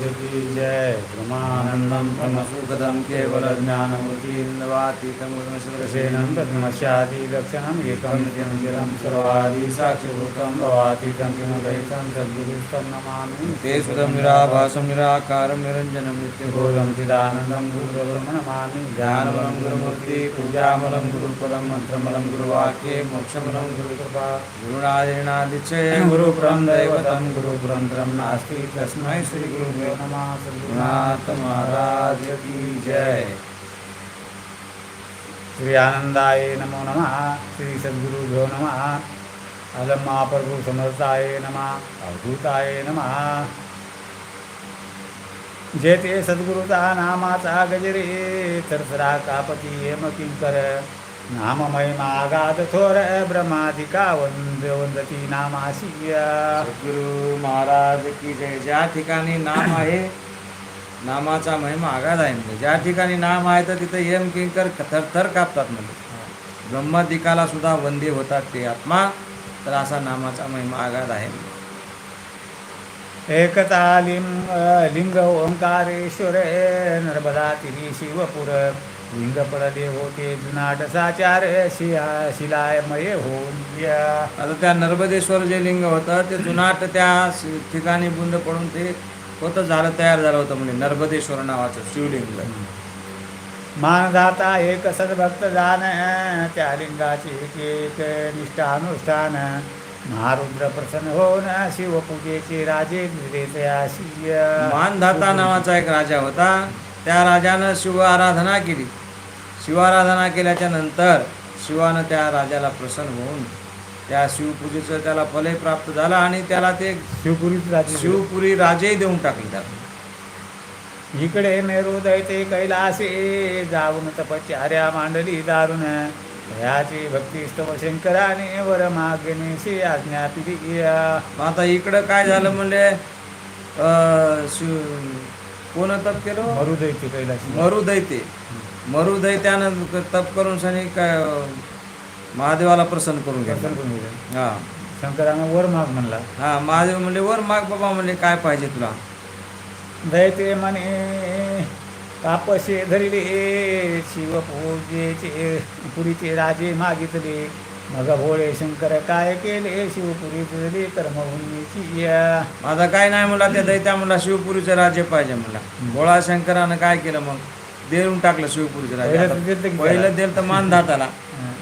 की जय ब्रह्मानन्दं ब्रह्मसुखदं केवलज्ञानमूर्तिन्दवातीतं प्रसेनं तद्नश्यादिलक्षणम् एकं नित्यं सर्वादि साक्षिभूतं भवातीतं किमद्वैतं सद्गुरुस्तं नमामि ते सुदं निराभासं निराकारं निरञ्जनं नित्यबोधं बोधं चिदानन्दं गुरुब्रह्म नमामि ज्ञानमलं गुरुमूर्ति पूजामलं गुरुपदं मन्त्रमलं गुरुवाक्ये मोक्षमलं गुरुकृपा गुरुणादिनादिच्छे गुरुपुरं दैवतं गुरुपुरन्त्रं नास्ति तस्मै श्रीगुरुभ्यो नमः महाराज की जय। श्री आनंदाय नमो नमः श्री सद्गुरुभ्यो नमः अलम महाप्रभु समर्थाय नमः अवधूताय नमः। जेते सद्गुरुचा नामाचा गजरे तरसरा कापती हेम किंकर नाम महिमा आगाध थोर ब्रह्मादिका वंद वंदती नामाशिया सद्गुरु महाराज की जय। ज्या ठिकाणी नाम आहे नामाचा महिमा आगाध आहे म्हणजे. ज्या ठिकाणी नाम आहे तर तिथं यम किंकर थरथर कापतात म्हणजे. ब्रह्मदिकाला सुद्धा वंदे होतात ते आत्मा तर असा नामाचा महिमा आगाध आहे एकता लिंग लिंग ओंकारेश्वर नर्मदा तिरी शिवपुर. लिंग पडले होते जुनाट साचार शिया शिलायमय होऊया. आता त्या नर्मदेश्वर जे लिंग होतं ते जुनाट त्या ठिकाणी बुंद पडून ते होतं झालं तयार झालं होतं म्हणजे नर्मदेश्वर नावाचं शिवलिंग. मानदाता एक सद्भक्त जान त्या लिंगाचे एक एक निष्ठानुष्ठान. महारुद्र प्रसन्न होऊन शिवपूजेचे राजे मानधाता नावाचा एक राजा होता. त्या राजानं शिव आराधना केली. शिवाराधना केल्याच्यानंतर शिवानं त्या राजाला प्रसन्न होऊन त्या शिवपूजेचं त्याला फलही प्राप्त झालं आणि त्याला ते शिवपुरीच राजे शिवपुरी राजेही देऊन टाकले. त्याला इकडे मेरू दैते कैलासे जाऊन तपश्चर्या मांडली दारुण. याची भक्ती स्तव शंकराने वर मागणेशी आज्ञा पिली मग आता इकडं काय झालं शिव कोण तप केलं? मरू दैते कैलाशी. मरुदैते मरुदैत्यानं तप करून सनी काय महादेवाला प्रसन्न करून गेले. हा. शंकरानं वर माग म्हणला. हा महादेव म्हणले वर माग बाबा म्हणले काय पाहिजे तुला? दैते म्हणे कापसे धरिले शिवपूजेचे पुरीचे राजे मागितले. मग भोळे शंकर काय केले? शिवपुरीचे दिले कर्मभूमीची या. माझा काय नाही म्हणला त्या दैत्या म्हणला शिवपुरीचं राज्य पाहिजे म्हणला भोळा शंकरानं काय केलं मग? देऊन टाकलं शिवपुरीचं राज्य. पहिलं तर दिलं की पहिलं दिलं तर मान दाताला.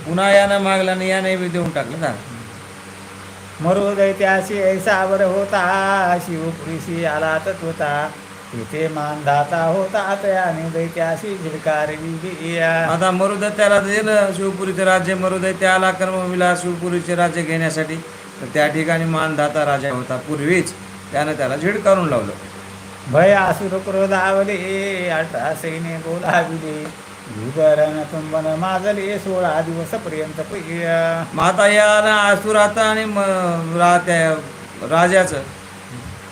पुन्हा यानं मागला आणि यानं बी देऊन टाकलं झालं. मरो दैत्याशी ऐसावर होता. शिवपुरीशी आला तत होता. तेथे मानधाता होता त्याने दैत्याशी झिडकारवी आता मरुदैत्याला दिलं शिवपुरीचं राज्य मरुदैत्याला कर्मविला शिवपुरीचे राज्य घेण्यासाठी. तर त्या ठिकाणी मानधाता राजा होता पूर्वीच. त्यानं त्याला झिडकारून लावलं. भय असुर क्रोधावले अठरा सैन्य बोलाविले. युगरण तुंबन माजले सोळा दिवस पर्यंत मग आता या असुरात आणि राजाचं.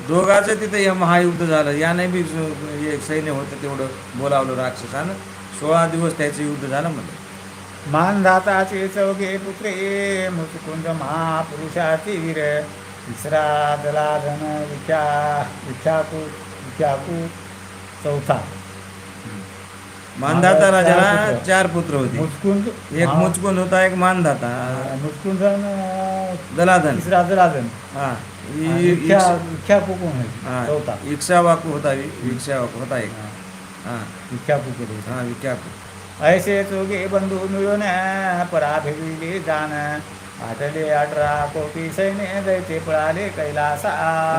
दोघाचं तिथं हे महायुद्ध झालं. याने बी एक सैन्य होतं तेवढं बोलावलं राक्षसानं. सोळा दिवस त्याचं युद्ध झालं म्हणजे मानधाताचे चौघे पुत्रे मुचकुंद महापुरुषार्थी वीर. तिसरा दलाधन विख्या विख्याकू विख्याकू चौथा. मानधाता राजाला चार पुत्र. चार पुत्र होते. मुचकुंद एक मुचकुंद होता एक मानधाता. मुचकुंद दलाधन. तिसरा दलाधन. हा. आणि विख्या विख्याकू कोण हा आहे चौथा इक्षावाकू होता इक्षावाकू होता एक हा विख्याकू केले हा विख्याकू ऐसे चोगे बंधू मिळून पराभिविले जाण आटले अठरा कोटी सैन्य दैते पळाले कैलासा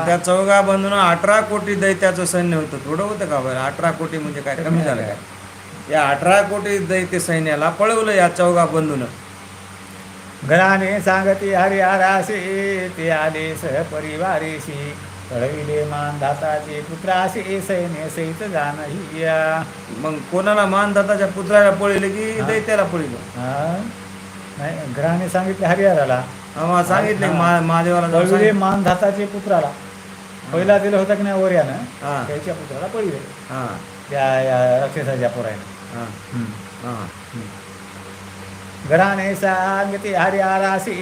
त्या चौघा बंधून अठरा कोटी दैत्याचं सैन्य होतं थोडं होतं का बरं अठरा कोटी म्हणजे काय कमी झालं काय या अठरा कोटी दैत्य सैन्याला पळवलं या चौघा बंधून घराने सांगते हरिहरासे ते आले सहपरिवारेशी. कळविले मानधाताचे पुत्रासे सैन्य सहित जाणही या मग कोणाला मानदाताच्या पुत्राला पळले की दैत्याला पळलं? हा? नाही घराने सांगितले हरिहराला. सांगितले मा- महादेवाला कळविले. मानधाताचे पुत्राला. पहिला दिलं होतं की नाही हा. त्याच्या पुत्राला पळले हा. त्या राक्षसाच्या पोरायनं. हा. हा. घराने सांगते हरिहराशी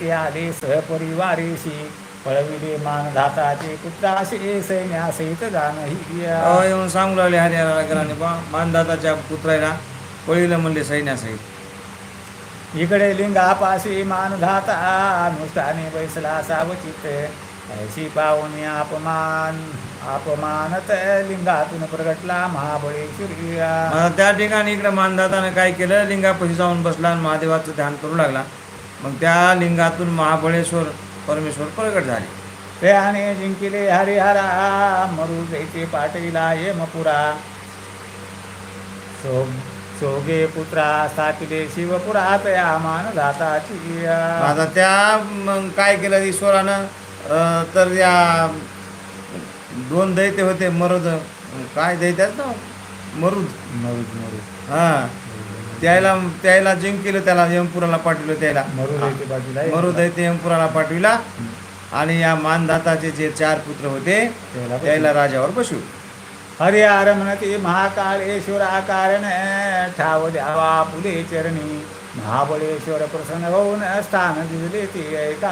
ते आले सहपरिवारेशी. पळविले मान धाताचे पुत्राशी सैन्यासहित जाणही येऊन सांगू लागले हरिहराला गेला बा मानदाताच्या पुत्राला पळीलं म्हणले सैन्यासहित. इकडे लिंगापाशी मान धाता अनुष्ठाने बैसला सावचित. ऐशी पाहुणे अपमान अपमानत लिंगातून प्रगटला महाबळेश्वरी मग त्या ठिकाणी इकडे मानदातानं काय केलं? लिंगापाशी जाऊन बसला आणि महादेवाचं ध्यान करू लागला. मग त्या लिंगातून महाबळेश्वर परमेश्वर प्रगट झाले. त्याने जिंकिले हरिहरा मरू जैते पाटीला यमपुरा. सो सोगे पुत्रा स्थापिले शिवपुरात या मान धाताची आता त्या मग काय केलं ईश्वरानं? तर या दोन दैत्य होते मरुद. काय दैत्यात ना? मरुद. मरुद मरुद. हा. त्याला त्याला जिंकलं त्याला यमपुराला पाठवलं त्याला. मरुद दैत्य यमपुराला पाठविला. आणि या मानदाताचे जे चार पुत्र होते त्याला राजावर बसवलं हरिहर म्हणती महाकाळेश्वरा कारण ठाव द्यावा फुले चरणी. महाबळेश्वर प्रसन्न होऊन स्थान दिले ते ऐका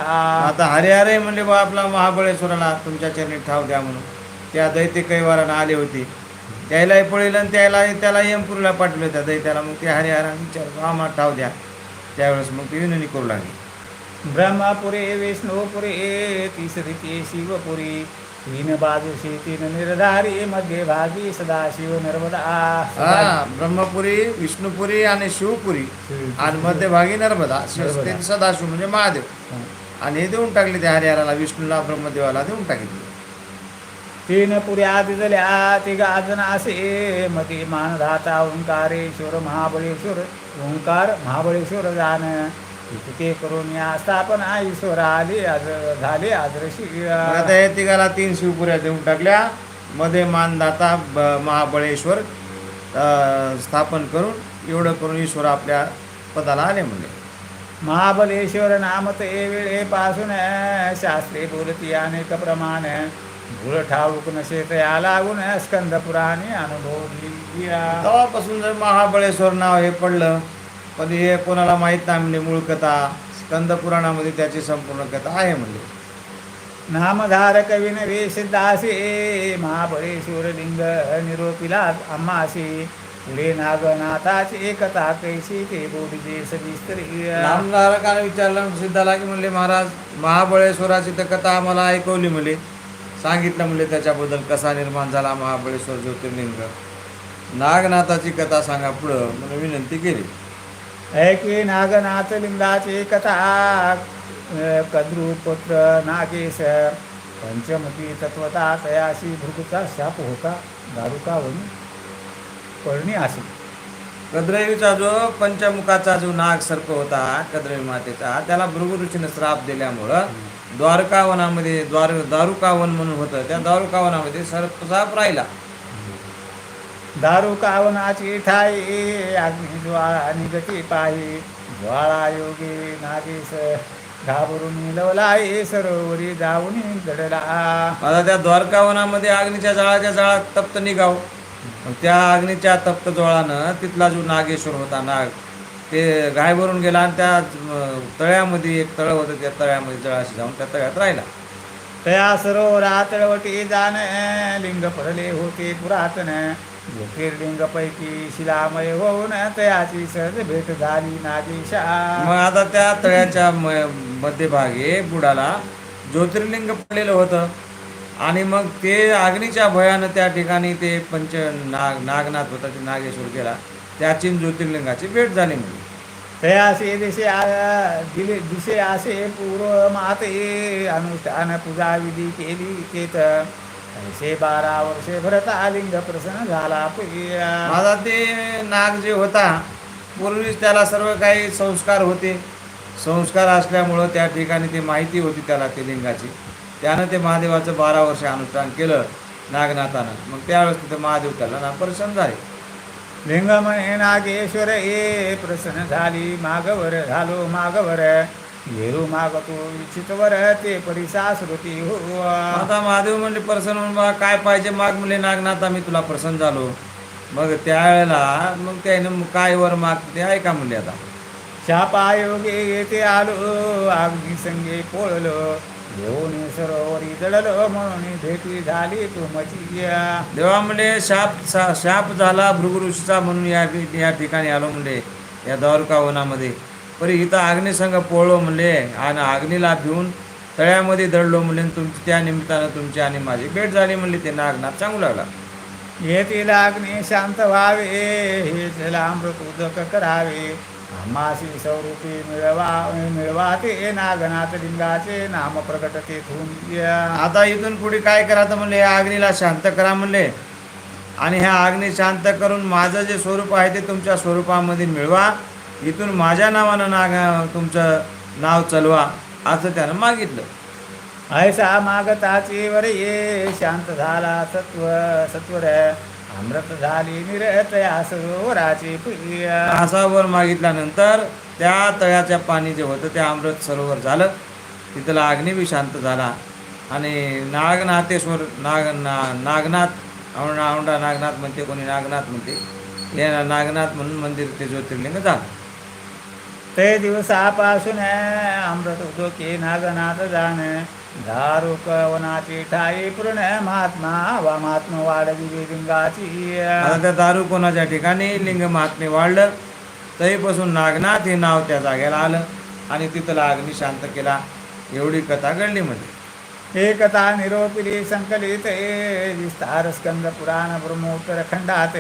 आता हरिहरे म्हणले बा आपला महाबळेश्वराला तुमच्या चरणी ठाव द्या म्हणून. त्या दैत्य कैवारानं आले होते. त्यालाही पळलं आणि त्याला त्याला यमपूरला पाठवलं त्या दैत्याला. मग ते हरिहराने विचार आम्हाला ठाव द्या. त्यावेळेस मग ते विनंती करू लागले. ब्रह्मपुरे विष्णुपुरे तिसरी ते शिवपुरी तीन बाजूशी तीन निर्धारी मध्य भागी सदाशिव नर्मदा ब्रह्मपुरी विष्णुपुरी आणि शिवपुरी आणि मध्यभागी नर्मदा नर्मदा. ते सदाशिव म्हणजे महादेव। आणि हे देऊन टाकले त्या हरिहराला विष्णूला ब्रह्मदेवाला देऊन टाकले। तीन पुऱ्या दिजल्या तिघा जण असे मती मानधाता ओंकारेश्वर महाबळेश्वर ओंकार महाबळेश्वर जाण ते करून या स्थापना ईश्वर आले आज झाले आदर्शी मग आता हे तिघाला तीन शिवपुऱ्या देऊन टाकल्या. मध्ये मानदाता महाबळेश्वर स्थापन करून एवढं करून ईश्वर आपल्या पदाला आले म्हणले. महाबलेश्वर नाम ते वेळेपासून शास्त्रे बोलती अनेक प्रमाण. भूळ ठाऊक नसे तया लागून स्कंद पुराणे अनुभवली तेव्हापासून जर महाबळेश्वर नाव हे पडलं पण हे कोणाला माहीत नाही म्हणले मूळ कथा स्कंद पुराणामध्ये त्याची संपूर्ण कथा आहे म्हणले. नामधारक विनवे सिद्धासे महाबळेश्वर लिंग निरोपिला आम्हाशी पुढे नागनाथाची एकता कैसी ते बोलजे सविस्तर नामधारकाने विचारलं सिद्धाला की म्हणले महाराज महाबळेश्वराची तर कथा आम्हाला ऐकवली म्हणले. सांगितलं म्हणले त्याच्याबद्दल कसा निर्माण झाला महाबळेश्वर ज्योतिर्लिंग. नागनाथाची कथा सांगा पुढं. म्हणून विनंती केली. ऐके नागनाथ लिंगाचे कथा कद्रुपुत्र नागेश पंचमती तत्वता तयाशी भृगुचा शाप होता दारुका वनी पळणी असे कद्रवीचा जो पंचमुखाचा जो नाग सर्प होता कद्रवी मातेचा त्याला भृगु ऋषीनं श्राप दिल्यामुळं द्वारकावनामध्ये द्वार दारुकावन म्हणून होतं. त्या दारुकावनामध्ये सर्प साप राहिला. दारू कावनाची ठाई अग्नी ज्वाळा निगती पाही ज्वाळा योगी नागेश घाबरून लवलाय सरोवरी जाऊन दडला. आता त्या द्वारकावनामध्ये अग्नीच्या जाळाच्या जाळात तप्त निघाव. त्या अग्नीच्या तप्त जोळानं तिथला जो नागेश्वर होता नाग ते गाय भरून गेला आणि त्या तळ्यामध्ये एक तळ होतं त्या तळ्यामध्ये जळाशी जाऊन त्या तळ्यात राहिला. तया सरोवरा तळवटी जाण लिंग पडले होते पुरातन. ज्योतिर्लिंग पैकी शिलामय होऊन तयाची सहज भेट झाली नागेशा. मग आता त्या तळ्याच्या म- मध्यभागी बुडाला ज्योतिर्लिंग पडलेलं होतं. आणि मग ते अग्नीच्या भयानं त्या ठिकाणी ते पंच नाग नागनाथ होता ते नागेश्वर गेला. त्याची ज्योतिर्लिंगाची भेट झाली म्हणजे तयासे दिशे आ- दिले दिशे असे पूर्व माते अनुष्ठान पूजा विधी केली केत ऐसे बारा वर्षे भरता आलिंग प्रसन्न झाला प्रिया. माझा ते नाग जे होता पूर्वीच त्याला सर्व काही संस्कार होते. संस्कार असल्यामुळं त्या ठिकाणी ते माहिती होती त्याला ते लिंगाची. त्यानं ते महादेवाचं बारा वर्ष अनुष्ठान केलं नागनाथानं. मग त्यावेळेस तिथं महादेव त्याला ना प्रसन्न झाले. लिंग म्हणे नागेश्वर ए प्रसन्न झाली मागवर झालो मागवर. येरू मागतो इच्छितवर ते परिसा श्रुती हो आता महादेव म्हणले प्रसन्न म्हणून बा काय पाहिजे माग म्हणले नागनाथा मी तुला प्रसन्न झालो. मग त्यावेळेला मग त्याने मग काय वर माग ते ऐका म्हणले आता? शापायोगे येते आलो अग्नी संगे पोळलो. घेऊन सरोवरी दळलो म्हणून भेटी झाली तुमची. देवा म्हणले शाप शाप झाला भृगु ऋषीचा म्हणून या या ठिकाणी आलो म्हणले या द्वारका वनामध्ये. परी इथं अग्निसंग पोळलो म्हणले आणि अग्नीला भिवून तळ्यामध्ये दडलो म्हणले तुमची त्या निमित्तानं तुमची आणि माझी भेट झाली म्हणले ते नागनाथ सांगू लागला. येथील अग्नी शांत व्हावे हे जलामृत उदक करावे. आम्हासी स्वरूपी मिळवा मिळवा ते नागनाथ लिंगाचे नाम प्रकट तेथून या. आता इथून पुढे काय करा तर म्हणले या अग्नीला शांत करा म्हणले. आणि ह्या अग्नी शांत करून माझं जे स्वरूप आहे ते तुमच्या स्वरूपामध्ये मिळवा. इथून माझ्या नावानं नाग तुमचं नाव चलवा असं त्यानं मागितलं. ऐसा मागताची वर ये शांत झाला सत्व सत्वर अमृत झाली निरत सरोवराची प्रिय. असा वर मागितल्यानंतर त्या तळ्याच्या पाणी जे होतं ते अमृत सरोवर झालं. तिथला अग्नी बी शांत झाला. आणि नागनाथेश्वर नाग ना नागनाथ औंढा औंढा नागनाथ म्हणते कोणी नागनाथ म्हणते हे नागनाथ म्हणून मंदिर ते ज्योतिर्लिंग झालं. ते दिवसापासून अमृत उदोके नागनाथ जाण. दारुक वनाची ठाई पूर्ण महात्मा वा महात्मा वाढवी लिंगाची आता त्या दारू कोणाच्या ठिकाणी लिंग महात्मे वाढलं तरीपासून नागनाथ हे नाव त्या जागेला आलं आणि तिथला अग्नी शांत केला. एवढी कथा घडली मध्ये एकता निरोपिली संकलित विस्तार स्कंद पुराण ब्रह्मोत्तर खंडात.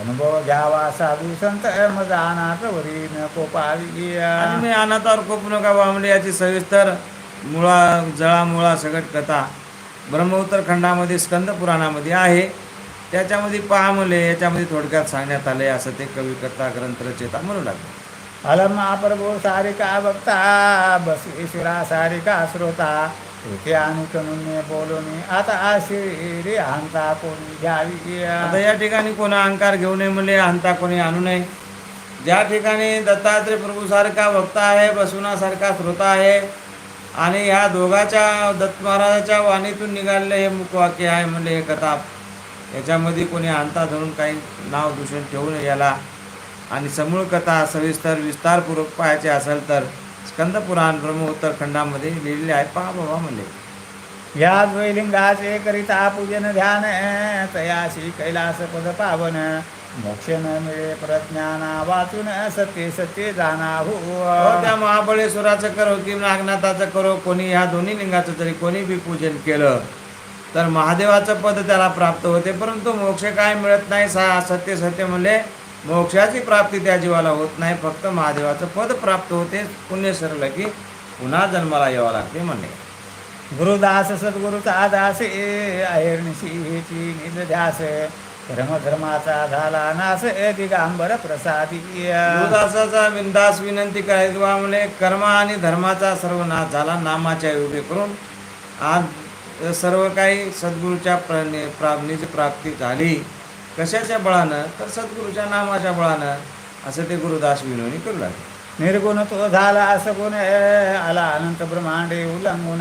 अनुभव घ्यावा साधू संत मजानाथ वरी न कोपावी आणि मी अनाथावर कोप नका बामले याची सविस्तर मुळा जळा मुळा सगट कथा ब्रह्मोत्तर खंडामध्ये स्कंद पुराणामध्ये आहे. त्याच्यामध्ये पहा म्हणले याच्यामध्ये थोडक्यात सांगण्यात आले असं ते कवी कथा ग्रंथ रचेता म्हणू लागले. अलमा प्रभू सारिका बघता बसवेश्वरा सारिका श्रोता बोलून आता आशिरी अहंता कोणी घ्यावी. आता या ठिकाणी कोणा अहंकार घेऊ नये म्हणले अहंता कोणी आणू नये. ज्या ठिकाणी दत्तात्रय प्रभूसारखा वक्ता आहे बसवण्यासारखा श्रोता आहे आणि ह्या दोघाच्या दत्त महाराजाच्या वाणीतून निघालेलं हे मुखवाक्य आहे म्हणले हे कथा. याच्यामध्ये कोणी अंता धरून काही नाव दूषण ठेवू नये याला. आणि समूळ कथा सविस्तर विस्तारपूर्वक पाहायचे असेल तर स्कंद पुराण ब्रह्म उत्तरखंडामध्ये लिहिलेले आहे. पहा बाबा म्हणले. या द्वैलिंगाचे करिता पूजन ध्यान तयाशी कैलास पद पावन. मोक्ष न मिळे प्रज्ञाना वाचून सत्य सत्य जाना हो, त्या महाबळेश्वराचं करो की नागनाथाचं करो कोणी ह्या दोन्ही लिंगाचं तरी कोणी बी पूजन केलं तर महादेवाचं पद त्याला प्राप्त होते परंतु मोक्ष काय मिळत नाही सा सत्य सत्य म्हणले मोक्षाची प्राप्ती त्या जीवाला होत नाही फक्त महादेवाचं पद प्राप्त होते पुण्य सरलं की पुन्हा जन्माला यावं लागते म्हणले. गुरुदास सद्गुरुचा दास अहिर्निशी हेची निजध्यास धर्मधर्माचा झाला नास दिगांबर प्रसादी. गुरुदासाचा विंदास विनंती करायची कर्म आणि धर्माचा सर्व नाश झाला नामाच्या योगे करून. आज सर्व काही सद्गुरूच्या प्राप्तीची प्राप्ती झाली. कशाच्या बळानं? तर सद्गुरूच्या नामाच्या बळानं. असं ते गुरुदास विनोनी करू लागले. निर्गुण तो झाला सगुण आला अनंत ब्रह्मांडे उल्लंघून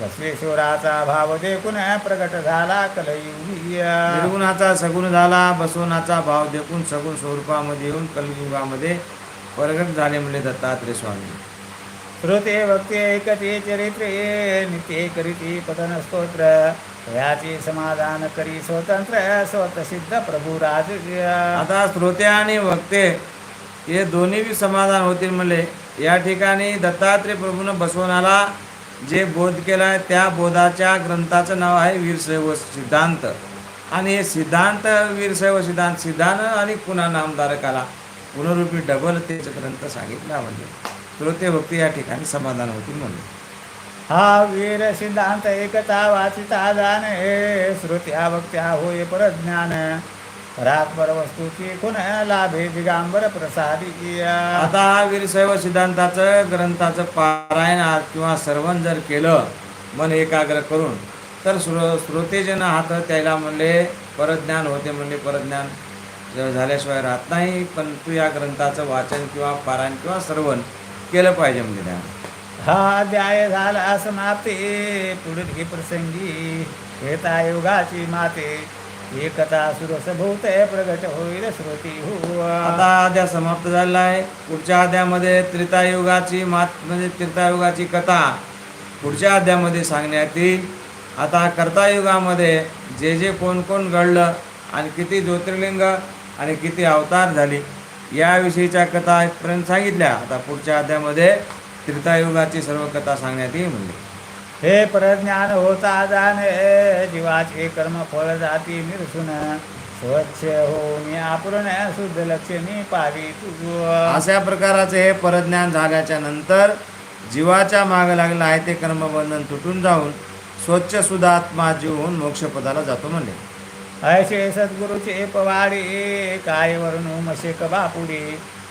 बसवेश्वराचा भाव देखून प्रगट झाला कलयुगी निर्गुणाचा सगुण झाला बसवनाचा भाव देखून सगुण स्वरूपामध्ये येऊन कलयुगामध्ये प्रगट झाले म्हणले दत्तात्रय स्वामी. श्रोते भक्ते ऐकते चरित्रे नित्ये करीती पतन स्तोत्र. याचे समाधान करी स्वतंत्र स्वतसिद्ध प्रभू राज आता श्रोते आणि वक्ते हे दोन्ही बी समाधान होतील म्हणले. या ठिकाणी दत्तात्रय प्रभूनं बसवनाला जे बोध केला आहे त्या बोधाच्या ग्रंथाचं नाव आहे वीरशैव सिद्धांत. आणि हे सिद्धांत वीरशैव सिद्धांत सिद्धांत आणि पुन्हा नामधारकाला पुनरूपी डबल तेच ग्रंथ सांगितला म्हणजे. श्रोते भक्ती या ठिकाणी समाधान होतील म्हणले हा वीर सिद्धांत एकता वाचिता जाण हे श्रुत्या भक्त्या होय परज्ञान. परात्पर वस्तूची खुण लाभे दिगांबर प्रसादी आता हा वीरशैव सिद्धांताचं ग्रंथाचं पारायण किंवा श्रवण जर केलं मन एकाग्र करून तर श्रो श्रोतेजन हात त्याला म्हणले परज्ञान होते म्हणले परज्ञान झाल्याशिवाय राहत नाही पण तू या ग्रंथाचं वाचन किंवा पारायण किंवा श्रवण केलं पाहिजे म्हणजे त्या हा अध्याय झाला समाप्ती. पुढील प्रसंगी हेता युगाची माते. एकता सुरस भूत प्रगट होईल श्रुती हो आता अध्या समाप्त झालेला आहे पुढच्या अध्यायामध्ये त्रितायुगाची मात म्हणजे त्रितायुगाची कथा पुढच्या अध्यामध्ये सांगण्यात येईल. आता कर्तायुगामध्ये जे जे कोण कोण घडलं आणि किती ज्योतिर्लिंग आणि किती अवतार झाले याविषयीच्या कथा इथपर्यंत सांगितल्या. आता पुढच्या अध्यामध्ये त्रितायुगाची सर्व कथा सांगण्यात येईल म्हणजे हे परज्ञान होता जाणे जीवाचे कर्म फळ जाती निरसून. स्वच्छ होऊन आपुरण शुद्ध लक्ष्मी पावी तुझ. अशा प्रकाराचे हे परज्ञान झाल्याच्यानंतर जीवाच्या मागे लागलेलं आहे ते कर्मबंधन तुटून जाऊन स्वच्छ सुधात्मा जीव होऊन मोक्षपदाला जातो म्हणले ऐसे सद्गुरुचे पवाडे काय वर्णू मशेक बापुडे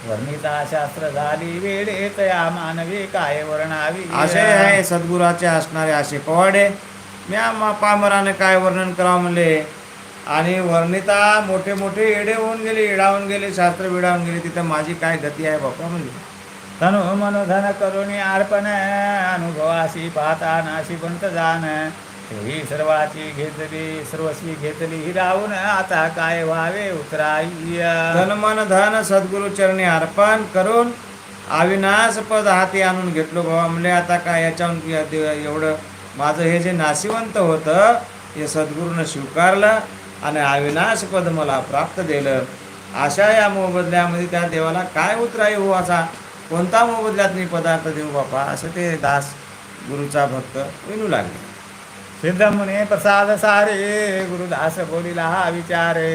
वर्णिता शास्त्र झाली वेडे तया मानवी काय वर्णावी? असे आहे सद्गुराचे असणारे असे पवाडे. म्या मा पामराने काय वर्णन करावं म्हणले? आणि वर्णिता मोठे मोठे येडे होऊन गेले येडावून गेले शास्त्र बिडावून गेले तिथं माझी काय गती आहे बाप्पा म्हणले. तनु मनोधन करुणी अर्पण अनुभवाशी पाहता नाशी पंत जाण. ही सर्वाची घेतली सर्वस्वी घेतली. ही राहून आता काय व्हावे? उतराई धन धन सद्गुरु चरणी अर्पण करून अविनाश पद हाती आणून घेतलो बाबा म्हणजे आता काय याच्याहून एवढं माझं हे जे नाशिवंत होतं हे सद्गुरूनं स्वीकारलं आणि अविनाश पद मला प्राप्त दिलं. अशा या मोबदल्यामध्ये त्या देवाला काय उतराई हो असा? कोणता मोबदल्यात मी पदार्थ देऊ बापा? असं ते दास गुरुचा भक्त विनू लागले. सिद्ध मुने प्रसाद सारे गुरुदास बोलिला हा विचारे.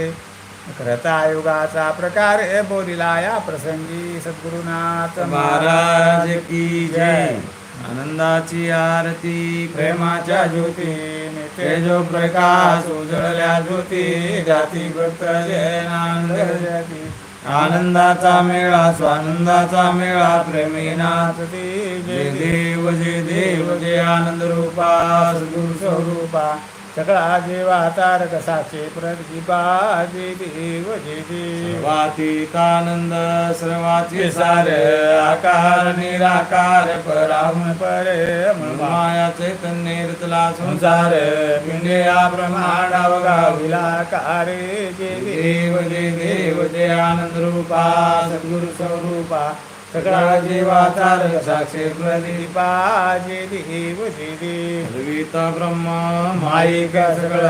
करता युगाचा प्रकारे बोलिला या प्रसंगी सद्गुरुनाथ महाराज की जय. आनंदाची आरती प्रेमाच्या ज्योती तेजो प्रकाश उजळल्या ज्योती जाती भक्त जयनानंद जयती आनंदाचा मेळा स्वानंदाचा मेळा प्रेमीनाथ देव जे देव जे आनंद रूपा सद्गुरु स्वरूपा सकळा देवा हातार कसाचे प्रदीपा सर्वाचे सार आकार निराकार पराम परे माया चैतन्य रतला संसार पिंडे या ब्रह्मांडाव गाविलाकारे जे देव जे देव जे. आनंद रूपा सद्गुरु स्वरूपा सकाळ जीवाचा रंग साक्षी प्रतिपाजे देवशिरी हृविता ब्रह्म माईक सगळ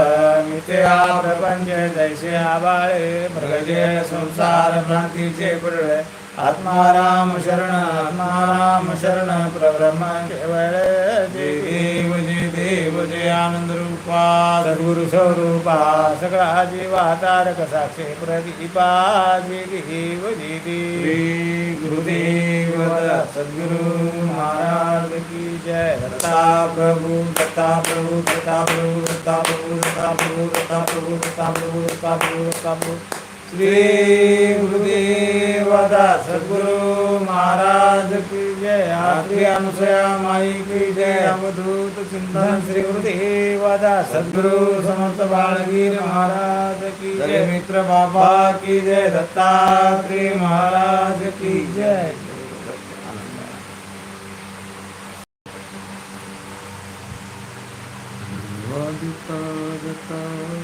मिथ्या प्रपंच जैसे आबाळे भगजे संसार भ्रांतीचे पुढे आत्मा राम शरण आत्मा राम शरण प्रब्रह्म केवळ देवी देव जय आनंद रूपा सद्गुरु स्वरूपा सगळा जीवा तारक साक्षी प्रदीपा देव श्री गुरुदेव सद्गुरु महाराज की जय। दत्ता प्रभु दत्ता प्रभु दत्ता प्रभु दत्ता प्रभु दत्ता प्रभु दत्ता प्रभु दत्ता प्रभु दत्ता प्रभु दत्ता प्रभु। श्री गुरुदेव सद्गुरु महाराज की जय आत्री अनुसया माई की जय अवधूत चिंतन श्री गुरुदेव सद्गुरु समर्थ बाळगीर महाराज की जय मित्र बाबा की जय दत्तात्री महाराज की जय दत्ता दत्ता